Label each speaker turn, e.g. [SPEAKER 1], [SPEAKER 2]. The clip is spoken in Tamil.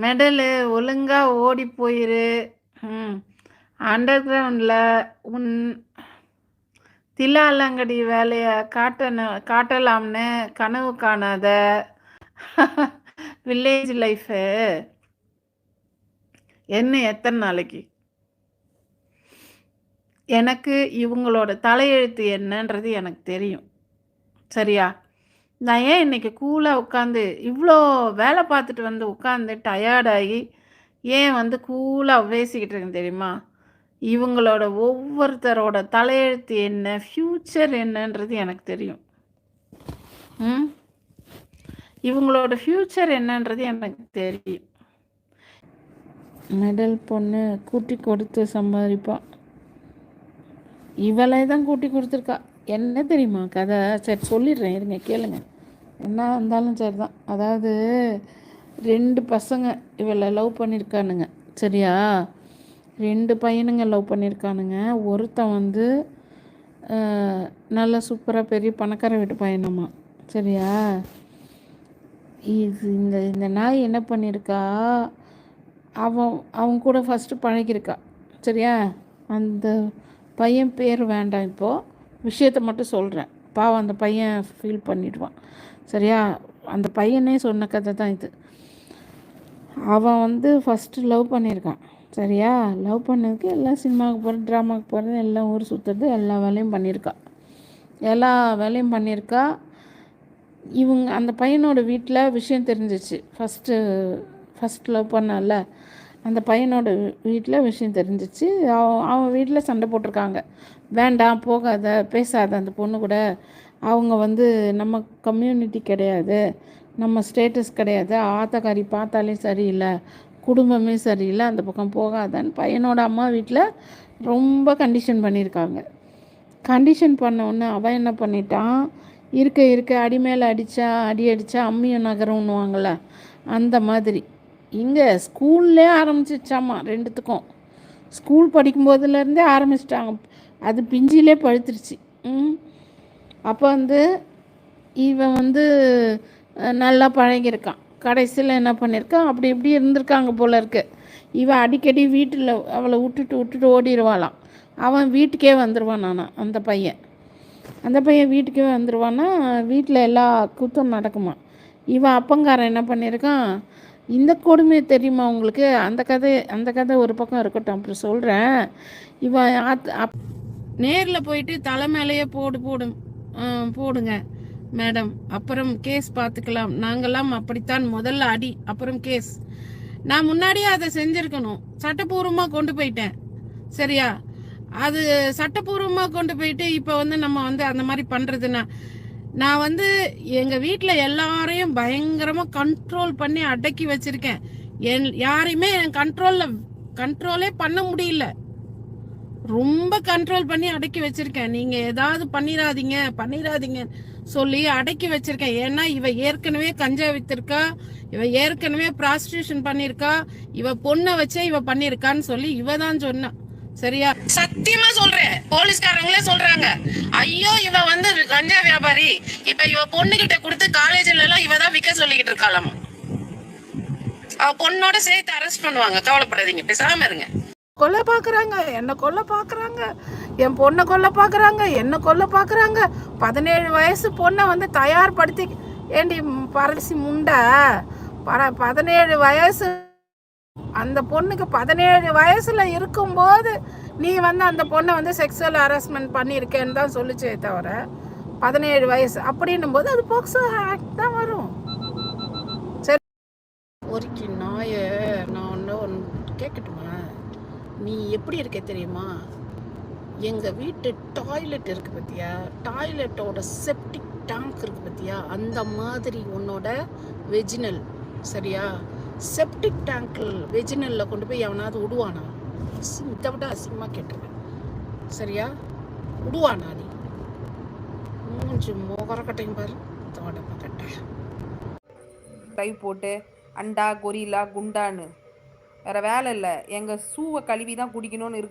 [SPEAKER 1] மெடலு ஒழுங்கா ஓடி போயிரு. ம். அண்டர் கிரவுண்டில் உன் தில்லாலங்கடி வேலையை காட்டணும் காட்டலாம்னு கனவு காணாத வில்லேஜ் லைஃபு என்ன எத்தனை நாளைக்கு? எனக்கு இவங்களோட தலையெழுத்து என்னன்றது எனக்கு தெரியும். சரியா? நான் ஏன் இன்றைக்கி கூலாக உட்காந்து இவ்வளோ வேலை பார்த்துட்டு வந்து உட்காந்து டயர்டாகி ஏன் வந்து கூலாக பேசிக்கிட்டு இருக்கேன் தெரியுமா? இவங்களோட ஒவ்வொருத்தரோட தலையெழுத்து என்ன ஃப்யூச்சர் என்னன்றது எனக்கு தெரியும். ம்? இவங்களோட ஃப்யூச்சர் என்னன்றது எனக்கு தெரியும். மெடல் பொண்ணு கூட்டி கொடுத்து சம்பாதிப்பா. இவளை தான் கூட்டி கொடுத்துருக்கா. என்ன தெரியுமா கதை? சரி சொல்லிடுறேன். இருங்க கேளுங்க. என்ன இருந்தாலும் சரி தான் அதாவது ரெண்டு பசங்க இவளை லவ் பண்ணியிருக்கானுங்க சரியா? ரெண்டு பையனுங்க லவ் பண்ணியிருக்கானுங்க ஒருத்தன் வந்து நல்ல சூப்பராக பெரிய பணக்கார வீட்டு பையனம்மா சரியா? இது இந்த இந்த நாய் என்ன பண்ணியிருக்கா அவன் அவன் கூட ஃபஸ்ட்டு பழகியிருக்கா. சரியா? அந்த பையன் பேர் வேண்டாம் இப்போது விஷயத்தை மட்டும் சொல்கிறேன் பாவம் அந்த பையன் ஃபீல் பண்ணிடுவான். சரியா? அந்த பையனே சொன்ன கதை தான் இது. அவன் வந்து ஃபஸ்ட்டு லவ் பண்ணியிருக்கான். சரியா? லவ் பண்ணதுக்கு எல்லாம் சினிமாவுக்கு போகிறது ட்ராமாவுக்கு போகிறது எல்லாம் ஊர் சுற்றுறது எல்லா வேலையும் பண்ணியிருக்கா. எல்லா வேலையும் பண்ணியிருக்கா. இவங்க அந்த பையனோட வீட்டில் விஷயம் தெரிஞ்சிச்சு. ஃபஸ்ட்டு ஃபஸ்ட் லவ் பண்ணல அந்த பையனோட வீட்டில் விஷயம் தெரிஞ்சிச்சு. அவன் அவன் வீட்டில் சண்டை போட்டிருக்காங்க. வேண்டாம் போகாத பேசாத அந்த பொண்ணு கூட. அவங்க வந்து நம்ம கம்யூனிட்டி கிடையாது. நம்ம ஸ்டேட்டஸ் கிடையாது. ஆத்தக்காரி பார்த்தாலே சரியில்லை. குடும்பமே சரியில்லை. அந்த பக்கம் போகாதன்னு பையனோட அம்மா வீட்டில் ரொம்ப கண்டிஷன் பண்ணியிருக்காங்க. கண்டிஷன் பண்ண அவன் என்ன பண்ணிட்டான் இருக்க இருக்க அடி மேலே அடித்தா அடி அடித்தா அம்மியும் நகரம்னுவாங்கள அந்த மாதிரி. இங்கே ஸ்கூல்லே ஆரம்பிச்சிச்சாமா ரெண்டுத்துக்கும். ஸ்கூல் படிக்கும்போதுலேருந்தே ஆரம்பிச்சிட்டாங்க. அது பிஞ்சிலே பழுத்துருச்சு. ம். அப்போ வந்து இவன் வந்து நல்லா பழகியிருக்கான். கடைசியில் என்ன பண்ணியிருக்கான்? அப்படி இப்படி இருந்திருக்காங்க போல இருக்கு இவன் அடிக்கடி வீட்டில் அவளை விட்டுட்டு விட்டுட்டு ஓடிடுவாளாம் அவன் வீட்டுக்கே வந்துடுவான் நானா அந்த பையன். அந்த பையன் வீட்டுக்கே வந்துடுவான்னா வீட்டில் எல்லா கூத்தும் நடக்குமா இவன் அப்பங்காரன் என்ன பண்ணியிருக்கான்? இந்த கொடுமை தெரியுமா உங்களுக்கு? அந்த கதை அந்த கதை ஒரு பக்கம் இருக்கட்டும் அப்புறம் சொல்கிறேன் இவன் ஆத் அப் நேரில் போயிட்டு தலை மேலேயே போடு போடும் போடுங்க மேடம். அப்புறம் கேஸ் பார்த்துக்கலாம். நாங்கெல்லாம் அப்படித்தான். முதல்ல அடி அப்புறம் கேஸ் நான் முன்னாடியே அதை செஞ்சுருக்கணும். சட்டப்பூர்வமாக கொண்டு போயிட்டேன். சரியா? அது சட்டப்பூர்வமாக கொண்டு போயிட்டு இப்போ வந்து நம்ம வந்து அந்த மாதிரி பண்ணுறதுன்னா நான் வந்து எங்கள் வீட்டில் எல்லாரையும் பயங்கரமாக கண்ட்ரோல் பண்ணி அடக்கி வச்சிருக்கேன். என் யாரையுமே என் கண்ட்ரோல்ல கண்ட்ரோலே பண்ண முடியல. ரொம்ப கண்ட்ரோல் பண்ணி அடக்கி வச்சிருக்கேன். நீங்க ஏதாவது பண்ணிடாதீங்க பண்ணிடாதீங்க சொல்லி அடக்கி வச்சிருக்கேன். ஏன்னா இவ ஏற்கனவே கஞ்சா வித்திருக்கா இவ ஏற்கனவே ப்ராஸ்டியூஷன் பண்ணிருக்கா இவ பொண்ணை வச்சே இவ பண்ணிருக்கான்னு சொல்லி இவ தான் சொன்னா. சரியா? சத்தியமா சொல்றேன். போலீஸ்காரங்களே சொல்றாங்க. ஐயோ இவ கஞ்சா வியாபாரி. இப்ப இவ பொண்ணு கிட்ட கொடுத்து காலேஜ்ல எல்லாம் இவ தான் விற்க சொல்லிக்கிட்டு இருக்காளாம். அவ பொண்ணோட சேர்த்து அரெஸ்ட் பண்ணுவாங்க. கவலைப்படாதீங்க. பேசாம இருங்க. கொல்ல பாக்குறாங்க. என்ன கொல்ல பாக்குறாங்க? என் பொண்ணை கொல்ல பாக்குறாங்க. என்ன கொல்ல பாக்குறாங்க? பதினேழு வயசு பொண்ணை வந்து தயார்படுத்தி ஏண்டி பரசி முண்டை? பர பதினேழு வயசு. அந்த பொண்ணுக்கு பதினேழு வயசுல இருக்கும்போது நீ வந்து அந்த பொண்ணை வந்து செக்ஸுவல் ஹராஸ்மெண்ட் பண்ணியிருக்கேன்னு தான் சொல்லிச்சே தவிர பதினேழு வயசு அப்படின்னும் போது அது போக்சோ ஆக்ட் தான் வரும். சரி. ஒருக்கி நாய நான் ஒன்று ஒன்று கேட்கட்டுமா நீ எப்படி இருக்க தெரியுமா? எங்கள் வீட்டு டாய்லெட் இருக்கு பார்த்தியா டாய்லெட்டோட செப்டிக் டேங்க் இருக்கு பார்த்தியா அந்த மாதிரி உன்னோட வெஜினல் சரியா? செப்டிக் டேங்கில் வெஜினலில் கொண்டு போய் எவனாவது விடுவானா இதை விட அசிங்கமாக கேட்டுருவேன் சரியா? விடுவானா நீ? மூஞ்சி மோகரக்கட்டையும் பாரு. தோட கட்டை
[SPEAKER 2] போட்டு அண்டா கொரிலா குண்டான்னு. வேற வேலை இல்லை. எங்கள் சூவை கழுவி தான் குடிக்கணும்னு இருக்கு.